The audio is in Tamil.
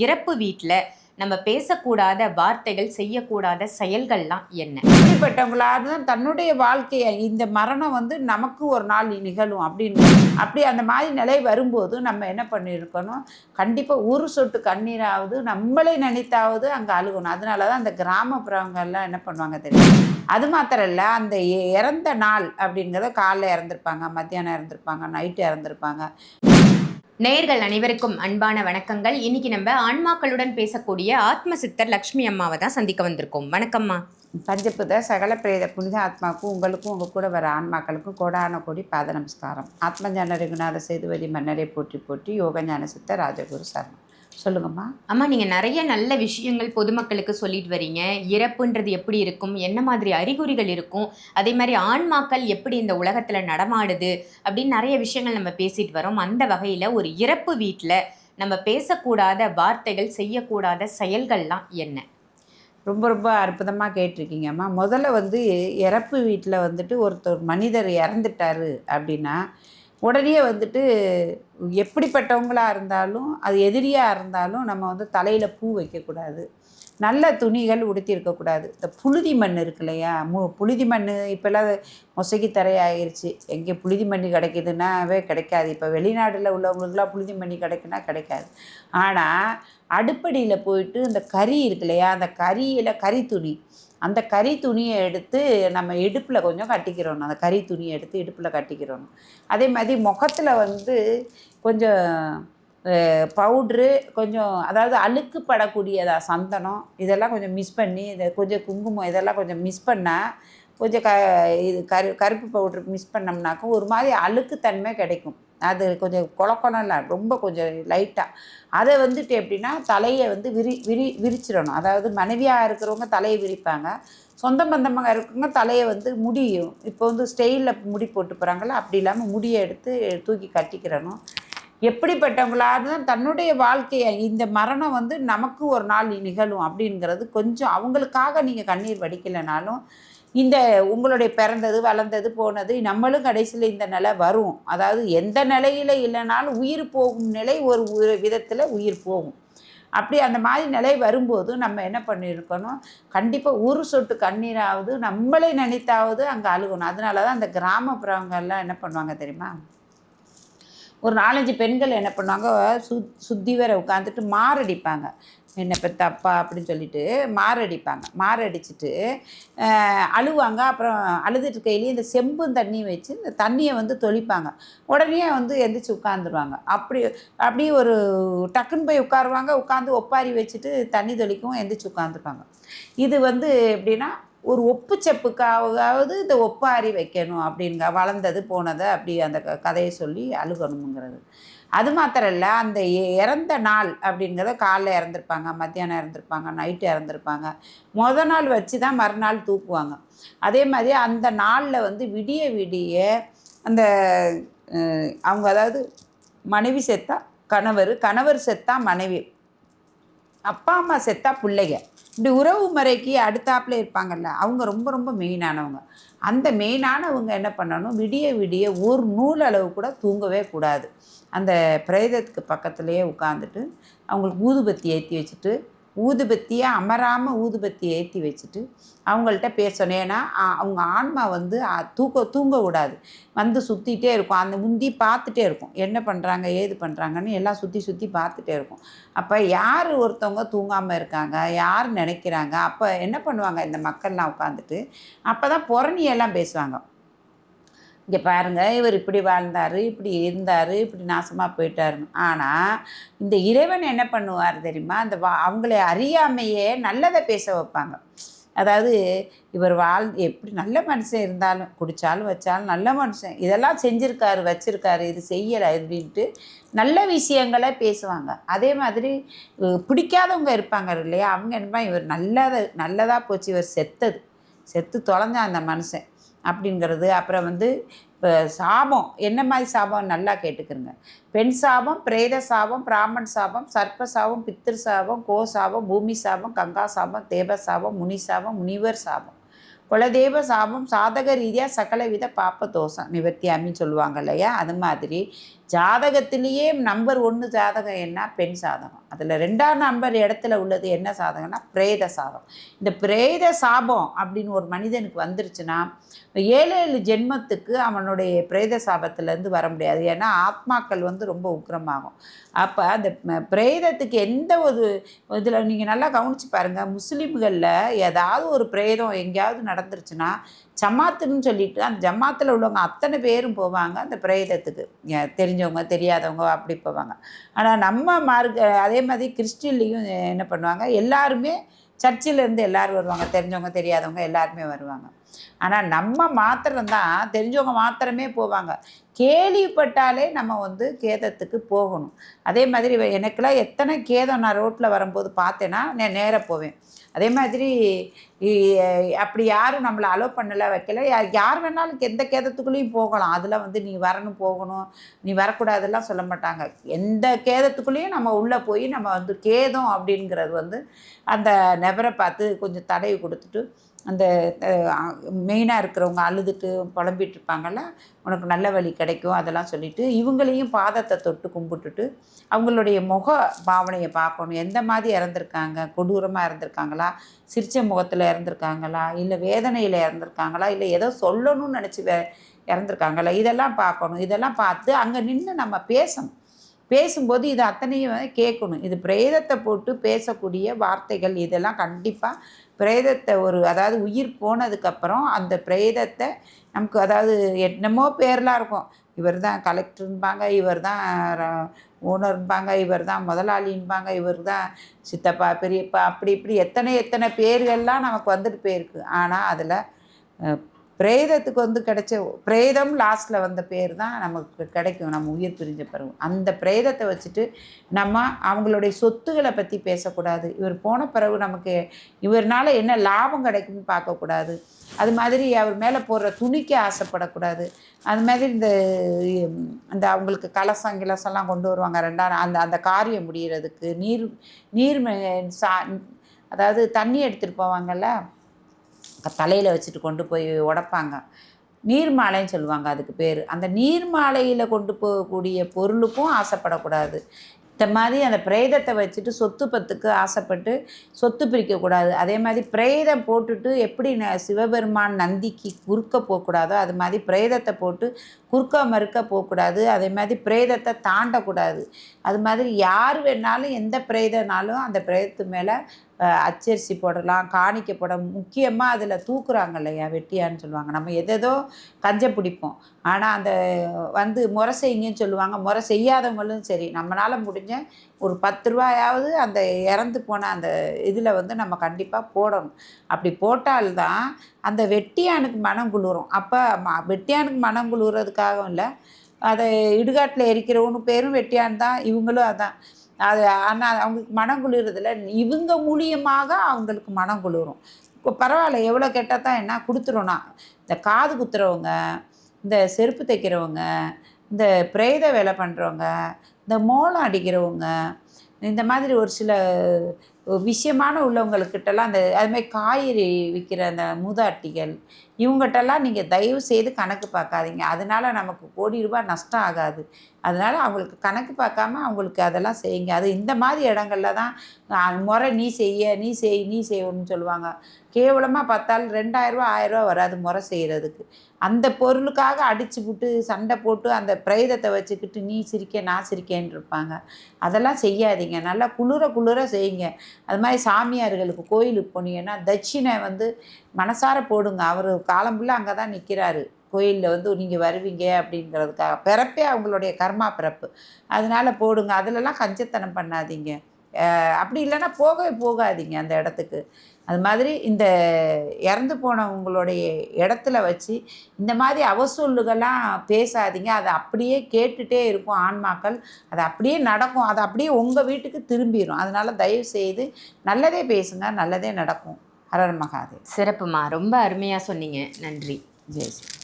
இறப்பு வீட்டில் நம்ம பேசக்கூடாத வார்த்தைகள் செய்யக்கூடாத செயல்கள்லாம் என்ன? இப்படிப்பட்டவங்களாக தான் தன்னுடைய வாழ்க்கையை இந்த மரணம் வந்து நமக்கு ஒரு நாள் நிகழும் அப்படின்னு அப்படி அந்த மாதிரி நிலை வரும்போது நம்ம என்ன பண்ணியிருக்கணும்? கண்டிப்பாக ஒரு சொட்டு கண்ணீராவது நம்மளை நினைத்தாவது அங்கே அழுகணும். அதனால தான் அந்த கிராமப்புறங்கள்லாம் என்ன பண்ணுவாங்க தெரியும்? அது மாத்திரம் இல்லை அந்த இறந்த நாள் அப்படிங்கிறத காலைல இறந்துருப்பாங்க மத்தியானம் இறந்துருப்பாங்க நைட்டு இறந்துருப்பாங்க. நேயர்கள் அனைவருக்கும் அன்பான வணக்கங்கள். இன்னைக்கு நம்ம ஆன்மாக்களுடன் பேசக்கூடிய ஆத்ம சித்தர் லக்ஷ்மி அம்மாவை தான் சந்திக்க வந்திருக்கோம். வணக்கம்மா. பஞ்சபுத சகல பிரேத புனித ஆத்மாவுக்கும் உங்களுக்கும் உங்கள் கூட வர ஆன்மாக்களுக்கும் கோடான கோடி பாத நமஸ்காரம். ஆத்மஞான ரகுநாத சேதுபதி மன்னரை போற்றி போற்றி யோகஞான சித்த ராஜகுரு சர்மா சொல்லுங்கம்மா. அம்மா நீங்க நிறைய நல்ல விஷயங்கள் பொதுமக்களுக்கு சொல்லிட்டு வரீங்க. இறப்புன்றது எப்படி இருக்கும்? என்ன மாதிரி அறிகுறிகள் இருக்கும்? அதே மாதிரி ஆன்மாக்கள் எப்படி இந்த உலகத்துல நடமாடுது? அப்படின்னு நிறைய விஷயங்கள் நம்ம பேசிட்டு வரோம். அந்த வகையில ஒரு இறப்பு வீட்டில் நம்ம பேசக்கூடாத வார்த்தைகள் செய்யக்கூடாத செயல்கள்லாம் என்ன? ரொம்ப ரொம்ப அற்புதமாக கேட்டிருக்கீங்கம்மா முதல்ல வந்து இறப்பு வீட்டில் வந்துட்டு ஒருத்தர் மனிதர் இறந்துட்டாரு அப்படின்னா உடனே வந்துட்டு எப்படிப்பட்டவங்களாக இருந்தாலும் அது எதிரியாக இருந்தாலும் நம்ம வந்து தலையில் பூ வைக்கக்கூடாது நல்ல துணிகள் உடுத்தியிருக்கக்கூடாது இந்த புழுதி மண் இருக்கு இல்லையா? மு புழுதி மண் இப்போல்லாம் மொசைக்கு தரையாகிருச்சு எங்கே புழுதி மண் கிடைக்குதுன்னாவே கிடைக்காது. இப்போ வெளிநாட்டில் உள்ளவங்களுக்குலாம் புழுதி மண் கிடைக்குன்னா கிடைக்காது. ஆனால் அடுப்படியில் போயிட்டு இந்த கறி இருக்கு இல்லையா? அந்த கறியில் கறி துணி. அந்த கறி துணியை எடுத்து நம்ம இடுப்பில் கொஞ்சம் கட்டிக்கிறோம் அந்த கறி துணியை எடுத்து இடுப்பில் கட்டிக்கிறோம் அதே மாதிரி முகத்தில் வந்து கொஞ்சம் பவுட்ரு கொஞ்சம் அதாவது அழுக்கு படக்கூடியதா சந்தனம் இதெல்லாம் கொஞ்சம் மிஸ் பண்ணி இதை கொஞ்சம் குங்குமம் இதெல்லாம் கொஞ்சம் மிஸ் பண்ணால் கொஞ்சம் க இது கரு கருப்பு பவுட்ரு மிஸ் பண்ணோம்னாக்கும் ஒரு மாதிரி அழுக்குத்தன்மை கிடைக்கும். அது கொஞ்சம் குழக்கணும்ல ரொம்ப கொஞ்சம் லைட்டாக அதை வந்துட்டு எப்படின்னா தலையை வந்து விரி விரி விரிச்சிடணும். அதாவது மனைவியாக இருக்கிறவங்க தலையை விரிப்பாங்க. சொந்த பந்தமாக இருக்கவங்க தலையை வந்து முடியும். இப்போ வந்து ஸ்டெயிலில் முடி போட்டு போகிறாங்களோ அப்படி இல்லாமல் முடியை எடுத்து தூக்கி கட்டிக்கிறணும். எப்படிப்பட்டவங்களாக தான் தன்னுடைய வாழ்க்கையை இந்த மரணம் வந்து நமக்கு ஒரு நாள் நிகழும் அப்படிங்கிறது கொஞ்சம் அவங்களுக்காக நீங்கள் கண்ணீர் வடிக்கலைனாலும் இந்த உங்களுடைய பிறந்தது வளர்ந்தது போனது நம்மளும் கடைசியில் இந்த நிலை வரும். அதாவது எந்த நிலையில் இல்லைனாலும் உயிர் போகும் நிலை ஒரு ஒரு விதத்தில் உயிர் போகும். அப்படி அந்த மாதிரி நிலை வரும்போது நம்ம என்ன பண்ணியிருக்கணும்? கண்டிப்பாக ஒரு சொட்டு கண்ணீராவது நம்மளை நினைத்தாவது அங்கே அழுகணும். அதனால தான் அந்த கிராமப்புறங்கள்லாம் என்ன பண்ணுவாங்க தெரியுமா? ஒரு நாலஞ்சு பெண்கள் என்ன பண்ணுவாங்க சு சுத்தி வர உட்காந்துட்டு மாரடிப்பாங்க. என்ன பெத்த அப்பா? அப்படின்னு சொல்லிட்டு மாரடிப்பாங்க. மாரடிச்சுட்டு அழுவாங்க. அப்புறம் அழுதுட்டு கையிலேயே இந்த செம்பும் தண்ணி வச்சு இந்த தண்ணியை வந்து தொளிப்பாங்க. உடனே வந்து எந்திரிச்சு உட்காந்துருவாங்க அப்படி அப்படியே ஒரு டக்குன்னு போய் உட்காருவாங்க. உட்காந்து ஒப்பாரி வச்சுட்டு தண்ணி தொளிக்கவும் எந்திரிச்சு உட்காந்துருப்பாங்க இது வந்து எப்படின்னா ஒரு ஒப்பு செப்புக்காவது இந்த ஒப்பாரி வைக்கணும் அப்படிங்க வளர்ந்தது போனதை அப்படி அந்த க- கதையை சொல்லி அழுகணுங்கிறது அது மாத்திரம் இல்லை அந்த இறந்த நாள் அப்படிங்கிறத காலைல இறந்துருப்பாங்க மத்தியானம் இறந்துருப்பாங்க நைட்டு இறந்துருப்பாங்க. மொதல் நாள் வச்சு தான் மறுநாள் தூக்குவாங்க. அதே மாதிரி அந்த நாளில் வந்து விடிய விடிய அந்த அவங்க அதாவது மனைவி செத்தா கணவர் கணவர் செத்தா மனைவி அப்பா அம்மா செத்தா பிள்ளைங்க. இப்படி உறவு முறைக்கு அடுத்தாப்புல இருப்பாங்கல்ல அவங்க ரொம்ப ரொம்ப மெயினானவங்க. அந்த மெயினானவங்க என்ன பண்ணணும்? விடிய விடிய ஒரு நூல் அளவு கூட தூங்கவே கூடாது. அந்த பிரேதத்துக்கு பக்கத்துலேயே உட்காந்துட்டு அவங்களுக்கு ஊதுபத்தி ஏற்றி வச்சுட்டு ஊதுபத்தியை அமராமல் ஊதுபத்தியை ஏற்றி வச்சுட்டு அவங்கள்ட்ட பேசணும். ஏன்னா அவங்க ஆன்மா வந்து தூக்க தூங்க விடாது வந்து சுற்றிட்டே இருக்கும். அந்த முந்தி பார்த்துட்டே இருக்கும். என்ன பண்ணுறாங்க ஏது பண்ணுறாங்கன்னு எல்லாம் சுற்றி சுற்றி பார்த்துட்டே இருக்கும். அப்போ யார் ஒருத்தவங்க தூங்காமல் இருக்காங்க? யார் நினைக்கிறாங்க? அப்போ என்ன பண்ணுவாங்க? இந்த மக்கள்லாம் உட்காந்துட்டு அப்போ தான் புறணியெல்லாம் பேசுவாங்க. இங்கே பாருங்க இவர் இப்படி வாழ்ந்தார் இப்படி இருந்தார் இப்படி நாசமாக போயிட்டாருன்னு. ஆனால் இந்த இறைவன் என்ன பண்ணுவார் தெரியுமா? அந்த வா அவங்களை அறியாமையே நல்லதை பேச வைப்பாங்க. அதாவது இவர் வாழ் எப்படி நல்ல மனுஷன் இருந்தாலும் குடித்தாலும் வச்சாலும் நல்ல மனுஷன். இதெல்லாம் செஞ்சுருக்காரு வச்சுருக்காரு இது செய்யலை அப்படின்ட்டு நல்ல விஷயங்களை பேசுவாங்க. அதே மாதிரி பிடிக்காதவங்க இருப்பாங்க இல்லையா? அவங்க என்னமா இவர் நல்லதை நல்லதாக போச்சு இவர் செத்தது. செத்து தொலைஞ்சான் அந்த மனுஷன். அப்படிங்கிறது. அப்புறம் வந்து இப்போ சாபம் என்ன மாதிரி சாபம் நல்லா கேட்டுக்கிறங்க பெண் சாபம் பிரேத சாபம் பிராமண் சாபம் சர்ப்ப சாபம் பித்திரு சாபம் கோ சாபம் பூமி சாபம் கங்கா சாபம் தேவ சாபம் முனி சாபம் முனிவர் சாபம். குலதெய்வ சாபம் சாதக ரீதியாக சகலவித பாப்ப தோஷம் நிவர்த்தியாமின்னு சொல்லுவாங்க இல்லையா? அது மாதிரி ஜாதகத்திலேயே நம்பர் ஒன்று ஜாதகம் என்ன? பெண் சாதகம். அதில் ரெண்டாம் நம்பர் இடத்துல உள்ளது என்ன சாதகம்னா பிரேத சாபம் இந்த பிரேத சாபம் அப்படின்னு ஒரு மனிதனுக்கு வந்துருச்சுன்னா ஏழு ஏழு ஜென்மத்துக்கு அவனுடைய பிரேத சாபத்திலேருந்து வர முடியாது. ஏன்னா ஆத்மாக்கள் வந்து ரொம்ப உக்கிரமாகும். அப்போ அந்த பிரேதத்துக்கு எந்த ஒரு இதில் நீங்கள் நல்லா கவனித்து பாருங்கள் முஸ்லீம்களில் ஏதாவது ஒரு பிரேதம் எங்கேயாவது நடந்துருச்சுன்னா ஜமாத்துன்னு சொல்லிட்டு அந்த ஜமாத்தில் உள்ளவங்க அத்தனை பேரும் போவாங்க அந்த பிரேதத்துக்கு. தெரிஞ்சவங்க தெரியாதவங்க அப்படி போவாங்க. ஆனால் நம்ம மார்க்க அதே மாதிரி கிறிஸ்டின்லேயும் என்ன பண்ணுவாங்க எல்லாருமே சர்ச்சிலேருந்து எல்லோரும் வருவாங்க. தெரிஞ்சவங்க தெரியாதவங்க எல்லாருமே வருவாங்க. ஆனால் நம்ம மாத்திரம்தான் தெரிஞ்சவங்க மாத்திரமே போவாங்க. கேள்விப்பட்டாலே நம்ம வந்து கேதத்துக்கு போகணும். அதே மாதிரி வே- எனக்கெல்லாம் எத்தனை கேதம் நான் ரோட்டில் வரும்போது பார்த்தேன்னா நான் நேராக போவேன். அதே மாதிரி அப்படி யாரும் நம்மளை அலோவ் பண்ணல வைக்கல. யார் வேணாலும் எந்த கேதத்துக்குள்ளேயும் போகலாம். அதில் வந்து நீ வரணும் போகணும் நீ வரக்கூடாதுலாம் சொல்ல மாட்டாங்க. எந்த கேதத்துக்குள்ளேயும் நம்ம உள்ளே போய் நம்ம வந்து கேதம் அப்படிங்கிறது வந்து அந்த நபரை பார்த்து கொஞ்சம் தடவி கொடுத்துட்டு அந்த மெயினாக இருக்கிறவங்க அழுதுட்டு புலம்பிட்டு இருப்பாங்கள்ல உனக்கு நல்ல வழி கிடைக்கும் அதெல்லாம் சொல்லிட்டு இவங்களையும் பாதத்தை தொட்டு கும்பிட்டுட்டு அவங்களுடைய முக பாவனையை பார்க்கணும். எந்த மாதிரி இறந்துருக்காங்க? கொடூரமாக இறந்துருக்காங்களா? சிரிச்ச முகத்தில் இறந்துருக்காங்களா? இல்லை வேதனையில் இறந்துருக்காங்களா? இல்லை ஏதோ சொல்லணும்னு நினச்சி வே இறந்துருக்காங்களா? இதெல்லாம் பார்க்கணும். இதெல்லாம் பார்த்து அங்கே நின்று நம்ம பேசணும். பேசும்போது இது அத்தனையும் கேட்கணும். இது பிரேதத்தை போட்டு பேசக்கூடிய வார்த்தைகள் இதெல்லாம் கண்டிப்பாக பிரேதத்தை ஒரு அதாவது உயிர் போனதுக்கப்புறம் அந்த பிரேதத்தை நமக்கு அதாவது என்னமோ பேர்லாம் இருக்கும். இவர் தான் கலெக்டர்ன்பாங்க இவர் தான் ஓனர்ன்பாங்க இவர் தான் முதலாளின்பாங்க இவர் தான் சித்தப்பா பெரியப்பா அப்படி இப்படி எத்தனை எத்தனை பேர்கள்லாம் நமக்கு வந்துட்டு போயிருக்கு. ஆனால் அதில் பிரேதத்துக்கு வந்து கிடைச்ச பிரேதம் லாஸ்ட்டில் வந்த பேர் தான் நமக்கு கிடைக்கும் நம்ம உயிர் பிரிஞ்ச பிறகு. அந்த பிரேதத்தை வச்சுட்டு நம்ம அவங்களுடைய சொத்துக்களை பற்றி பேசக்கூடாது. இவர் போன பிறகு நமக்கு இவர்னால் என்ன லாபம் கிடைக்கும்னு பார்க்கக்கூடாது. அது மாதிரி அவர் மேலே போடுற துணிக்கு ஆசைப்படக்கூடாது. அது மாதிரி இந்த அந்த அவங்களுக்கு கலசம் கிலசம்லாம் கொண்டு வருவாங்க. ரெண்டாம் அந்த அந்த காரியம் முடிகிறதுக்கு நீர் நீர் மே- சா அதாவது தண்ணி எடுத்துகிட்டு போவாங்கல்ல? தலையில் வச்சுட்டு கொண்டு போய் உடைப்பாங்க. நீர்மாலைன்னு சொல்லுவாங்க அதுக்கு பேர். அந்த நீர்மாலையில் கொண்டு போகக்கூடிய பொருளுக்கும் ஆசைப்படக்கூடாது. இந்த மாதிரி அந்த பிரேதத்தை வச்சுட்டு சொத்து பத்துக்கு ஆசைப்பட்டு சொத்து பிரிக்கக்கூடாது அதே மாதிரி பிரேதம் போட்டுட்டு எப்படி ந சிவபெருமான் நந்திக்கு குறுக்க போகக்கூடாதோ அது மாதிரி பிரேதத்தை போட்டு குறுக்க மறுக்க போகக்கூடாது. அதே மாதிரி பிரேதத்தை தாண்டக்கூடாது. அது மாதிரி யார் வேணாலும் எந்த பிரேதனாலும் அந்த பிரேதத்து மேலே அச்சரிசி போடலாம் காணிக்க போட முக்கியமாக அதில் தூக்குறாங்க இல்லையா வெட்டியான்னு சொல்லுவாங்க. நம்ம எதேதோ கஞ்ச பிடிப்போம். ஆனால் அந்த வந்து முறை செய்யுங்கன்னு சொல்லுவாங்க. முறை செய்யாதவங்களும் சரி நம்மளால் முடிஞ்ச ஒரு பத்து ரூபாயாவது அந்த இறந்து போன அந்த இதில் வந்து நம்ம கண்டிப்பாக போடணும். அப்படி போட்டால்தான் அந்த வெட்டியானுக்கு மனம் குளிரும். அப்போ வெட்டியானுக்கு மனம் குளிர்றதுக்காகவும் இல்லை அதை இடுகாட்டில் எரிக்கிறவனு பேரும் வெட்டியான் தான் இவங்களும் அதான். அது ஆனால் அவங்களுக்கு மனம் குளிர்றதில்ல இவங்க மூலியமாக அவங்களுக்கு மனம் குளிரும். இப்போ பரவாயில்ல எவ்வளோ கேட்டால் தான் என்ன கொடுத்துருன்னா இந்த காது குத்துறவங்க இந்த செருப்பு தைக்கிறவங்க இந்த பிரேத வேலை பண்ணுறவங்க இந்த மோளம் அடிக்கிறவங்க இந்த மாதிரி ஒரு சில விஷயமான உள்ளவங்களுக்கிட்டலாம் அந்த அதுமாதிரி காய்கறி விற்கிற அந்த மூதாட்டிகள் இவங்ககிட்டலாம் நீங்கள் தயவு செய்து கணக்கு பார்க்காதீங்க. அதனால் நமக்கு கோடி ரூபாய் நஷ்டம் ஆகாது. அதனால் அவங்களுக்கு கணக்கு பார்க்காம அவங்களுக்கு அதெல்லாம் செய்யுங்க. அது இந்த மாதிரி இடங்கள்ல தான் முறை நீ செய்ய நீ செய் நீ செய்யணும்னு சொல்லுவாங்க. கேவலமாக பார்த்தாலும் ரெண்டாயிரரூவா ஆயிரரூவா வராது முறை செய்கிறதுக்கு அந்த பொருளுக்காக அடிச்சு விட்டு சண்டை போட்டு அந்த பிரேதத்தை வச்சுக்கிட்டு நீ சிரிக்க நான் சிரிக்கேன்னு இருப்பாங்க. அதெல்லாம் செய்யாதீங்க. நல்லா குளிர குளிர செய்யுங்க. அது மாதிரி சாமியார்களுக்கு கோயிலுக்கு போனீங்கன்னா தட்சிணை வந்து மனசார போடுங்க. அவர் காலம் ஃபுல்லாக அங்கே தான் நிற்கிறாரு கோயிலில் வந்து நீங்கள் வருவீங்க அப்படிங்கிறதுக்காக. பிறப்பே அவங்களுடைய கர்மா பிறப்பு. அதனால போடுங்க. அதிலலாம் கஞ்சத்தனம் பண்ணாதீங்க. அப்படி இல்லைன்னா போகவே போகாதீங்க அந்த இடத்துக்கு. அது மாதிரி இந்த இறந்து போனவங்களுடைய இடத்துல வச்சு இந்த மாதிரி அவசூல்லுகள்லாம் பேசாதீங்க. அதை அப்படியே கேட்டுகிட்டே இருக்கும் ஆன்மாக்கள். அது அப்படியே நடக்கும். அது அப்படியே உங்கள் வீட்டுக்கு திரும்பிடும் அதனால் தயவு செய்து நல்லதே பேசுங்க. நல்லதே நடக்கும். ஹரர் மகாதேவ். சிறப்புமா. ரொம்ப அருமையா சொன்னீங்க. நன்றி. ஜெய் ஸ்ரீ